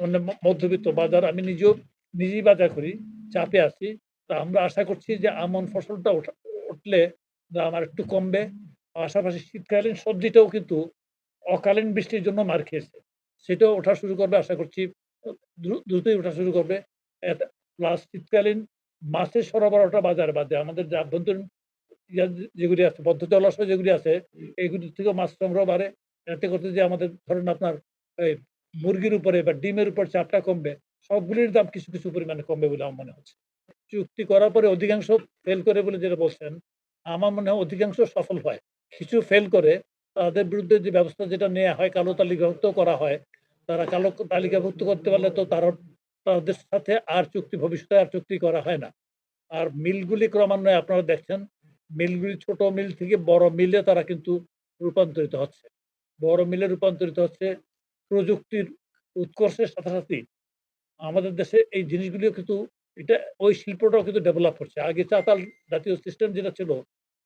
মানে মধ্যবিত্ত বাজার আমি নিজেও নিজেই বাজার করি, চাপে আছি। তা আমরা আশা করছি যে আমন ফসলটা উঠলে দাম আরেকটু কমবে। পাশাপাশি শীতকালীন সবজিটাও কিন্তু অকালীন বৃষ্টির জন্য মার খেয়েছে। সেটাও ওঠা শুরু করবে আশা করছি দ্রুতই ওঠা শুরু করবে। প্লাস শীতকালীন মাছের সরবরাহটা বাজারে বাদে আমাদের যে আভ্যন্তরীণ যেগুলি আছে বদ্ধ জলাশয় যেগুলি আছে এগুলি থেকেও মাছ সংগ্রহ বাড়ে। এতে করতে যে আমাদের ধরেন আপনার এই মুরগির উপরে বা ডিমের উপর চাপটা কমবে। সবগুলির দাম কিছু, কিছু পরিমাণে কমবে বলে আমার মনে হচ্ছে। চুক্তি করার পরে অধিকাংশ ফেল করে বলে যেটা বলছেন, আমার মনে হয় অধিকাংশ সফল হয়। কিছু ফেল করে তাদের বিরুদ্ধে যে ব্যবস্থা যেটা নেওয়া হয় কালো তালিকাভুক্ত করা হয়। তারা কালো তালিকাভুক্ত করতে পারলে তো তারা তাদের সাথে আর চুক্তি ভবিষ্যতে আর চুক্তি করা হয় না। আর মিলগুলি ক্রমান্বয়ে আপনারা দেখছেন, মিলগুলি ছোট মিল থেকে বড় মিলে তারা কিন্তু রূপান্তরিত হচ্ছে। বড় মিলে রূপান্তরিত হচ্ছে। প্রযুক্তির উৎকর্ষের সাথে, সাথেই আমাদের দেশে এই জিনিসগুলিও কিন্তু এটা ওই শিল্পটাও কিন্তু ডেভেলপ হচ্ছে। আগে চাতাল জাতীয় সিস্টেম যেটা ছিল,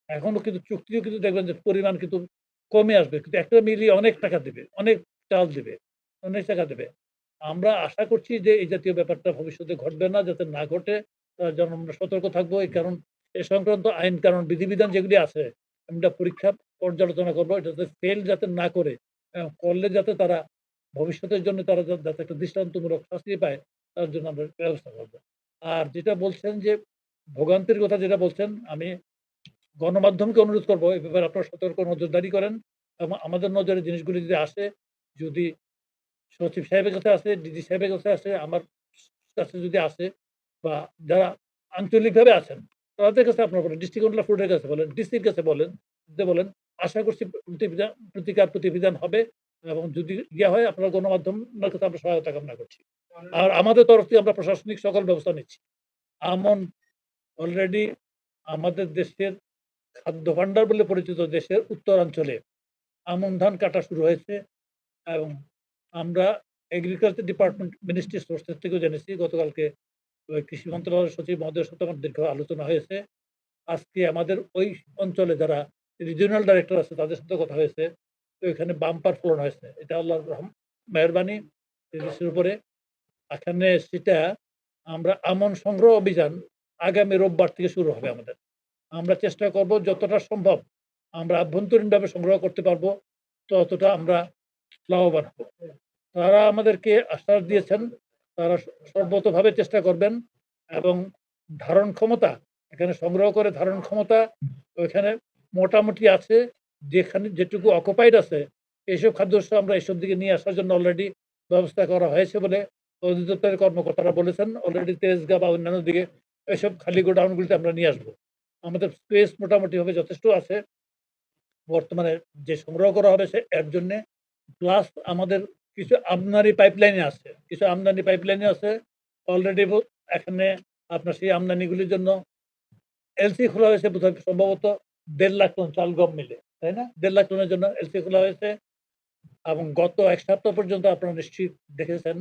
এখনও কিন্তু চুক্তিও কিন্তু দেখবেন যে পরিমাণ কিন্তু কমে আসবে। কিন্তু একটা মিলিয়ে অনেক টাকা দেবে অনেক চাল দেবে অনেক টাকা দেবে। আমরা আশা করছি যে এই জাতীয় ব্যাপারটা ভবিষ্যতে ঘটবে না। যাতে না ঘটে তার জন্য আমরা সতর্ক থাকব। এই কারণ এ সংক্রান্ত আইন কারণ বিধিবিধান যেগুলি আছে, আমরা পরীক্ষা পর্যালোচনা করব। এটাতে ফেল যাতে না করে, করলে যাতে তারা ভবিষ্যতের জন্য তারা যাতে একটা দৃষ্টান্তমূলক শাস্তি পায়, তার জন্য আমরা ব্যবস্থা করব। আর যেটা বলছেন যে ভোগান্তির কথা যেটা বলছেন, আমি গণমাধ্যমকে অনুরোধ করব এ ব্যাপারে আপনারা সতর্ক নজরদারি করেন এবং আমাদের নজরে জিনিসগুলি যদি আসে, যদি সচিব সাহেবের কাছে আসে, ডিজি সাহেবের কাছে আসে, আমার কাছে যদি আসে বা যারা আঞ্চলিকভাবে আছেন, তাদের কাছে আপনারা বলেন, ডিস্ট্রিক্ট কন্ট্রোলার ফুডের কাছে বলেন, ডিসির কাছে বলেন, বলেন আশা করছি প্রতিবিধান প্রতিকার প্রতিবিধান হবে এবং যদি ইয়া হয়, আপনারা গণমাধ্যমের কাছে আমরা সহায়তা কামনা করছি। আর আমাদের তরফ থেকে আমরা প্রশাসনিক সকল ব্যবস্থা নিচ্ছি। আমন অলরেডি আমাদের দেশের খাদ্য ভান্ডার বলে পরিচিত দেশের উত্তরাঞ্চলে আমন ধান কাটা শুরু হয়েছে এবং আমরা এগ্রিকালচার ডিপার্টমেন্ট মিনিস্ট্রি সোর্সের থেকেও জেনেছি গতকালকে কৃষি মন্ত্রণালয়ের সচিব মহোদয়ের সাথে আমার দীর্ঘ আলোচনা হয়েছে। আজকে আমাদের ওই অঞ্চলে যারা রিজিওনাল ডাইরেক্টর আছে, তাদের সাথে কথা হয়েছে। তো এখানে বাম্পার ফলন হয়েছে। এটা আল্লাহর রহম মেহেরবানি দেশের উপরে। এখানে সেটা আমরা আমন সংগ্রহ অভিযান আগামী রোববার থেকে শুরু হবে আমাদের। আমরা চেষ্টা করব যতটা সম্ভব আমরা আভ্যন্তরীণভাবে সংগ্রহ করতে পারব, ততটা আমরা লাভবান হব। তারা আমাদেরকে আশ্বাস দিয়েছেন, তারা সর্বতভাবে চেষ্টা করবেন এবং ধারণ ক্ষমতা, এখানে সংগ্রহ করে ধারণ ক্ষমতা ওইখানে মোটামুটি আছে। যেখানে যেটুকু অকুপাইড আছে, এইসব খাদ্যশস্য আমরা এইসব দিকে নিয়ে আসার জন্য অলরেডি ব্যবস্থা করা হয়েছে বলে অধিদপ্তরের কর্মকর্তারা বলেছেন। অলরেডি তেজগাঁ বা অন্যান্য দিকে এসব খালি গোডাউনগুলিতে আমরা নিয়ে আসব। আমাদের স্পেস মোটামুটিভাবে যথেষ্ট আছে। বর্তমানে যে সংগ্রহ করা হবে সে এর জন্যে প্লাস আমাদের কিছু আমদানি পাইপলাইনে আছে। কিছু আমদানি পাইপলাইনে আছে। অলরেডি এখানে আপনার সেই আমদানিগুলির জন্য এলসি খোলা হয়েছে সম্ভবত দেড় লাখ টন চাল গম মিলে। তাই না? দেড় লাখ টনের জন্য এলসি খোলা হয়েছে। এবং গত এক সপ্তাহ পর্যন্ত আপনারা নিশ্চয়ই দেখেছেন।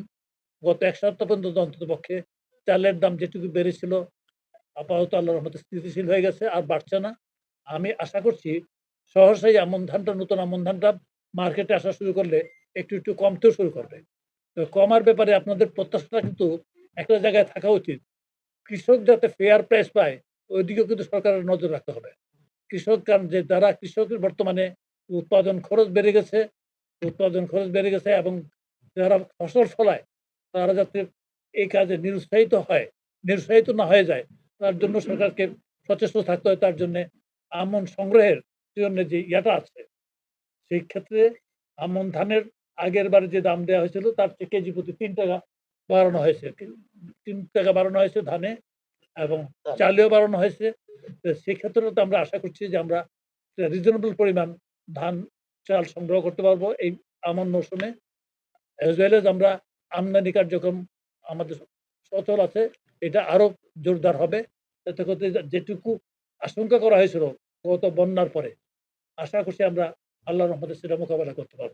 গত এক সপ্তাহ পর্যন্ত অন্ততপক্ষে চালের দাম যেটুকু বেড়েছিল, আপাতত আল্লাহর রহমতে স্থিতিশীল হয়ে গেছে, আর বাড়ছে না। আমি আশা করছি সহসাই আমন ধানটা নতুন আমন ধানটা মার্কেটে আসা শুরু করলে একটু, একটু কমতেও শুরু করবে। তো কমার ব্যাপারে আপনাদের প্রত্যাশাটা কিন্তু একটা জায়গায় থাকা উচিত। কৃষক যাতে ফেয়ার প্রাইস পায়, ওইদিকেও কিন্তু সরকারের নজর রাখতে হবে। কৃষক কারণ যে যারা কৃষকের বর্তমানে উৎপাদন খরচ বেড়ে গেছে, উৎপাদন খরচ বেড়ে গেছে এবং যারা ফসল ফলায়, তারা যাতে এই কাজে নিরুৎসাহিত হয়, নিরুৎসাহিত না হয়ে যায়, তার জন্য সরকারকে সচেষ্ট থাকতে হয়। তার জন্যে আমন সংগ্রহের জন্য যে ইয়াটা আছে, সেই ক্ষেত্রে আমন ধানের আগেরবারে যে দাম দেওয়া হয়েছিল তার থেকে কেজি প্রতি তিন টাকা বাড়ানো হয়েছে। তিন টাকা বাড়ানো হয়েছে ধানে এবং চালেও বাড়ানো হয়েছে। তো সেক্ষেত্রেও তো আমরা আশা করছি যে আমরা রিজনেবল পরিমাণ ধান, চাল সংগ্রহ করতে পারব এই আমন মৌসুমে। as well as আমরা আমদানি কার্যক্রম আমাদের সচল আছে। এটা আরও জোরদার হবে। এতে করতে যেটুকু আশঙ্কা করা হয়েছিল গত বন্যার পরে, আশা করছি আমরা আল্লাহর রহমতে সেটা মোকাবেলা করতে পারব।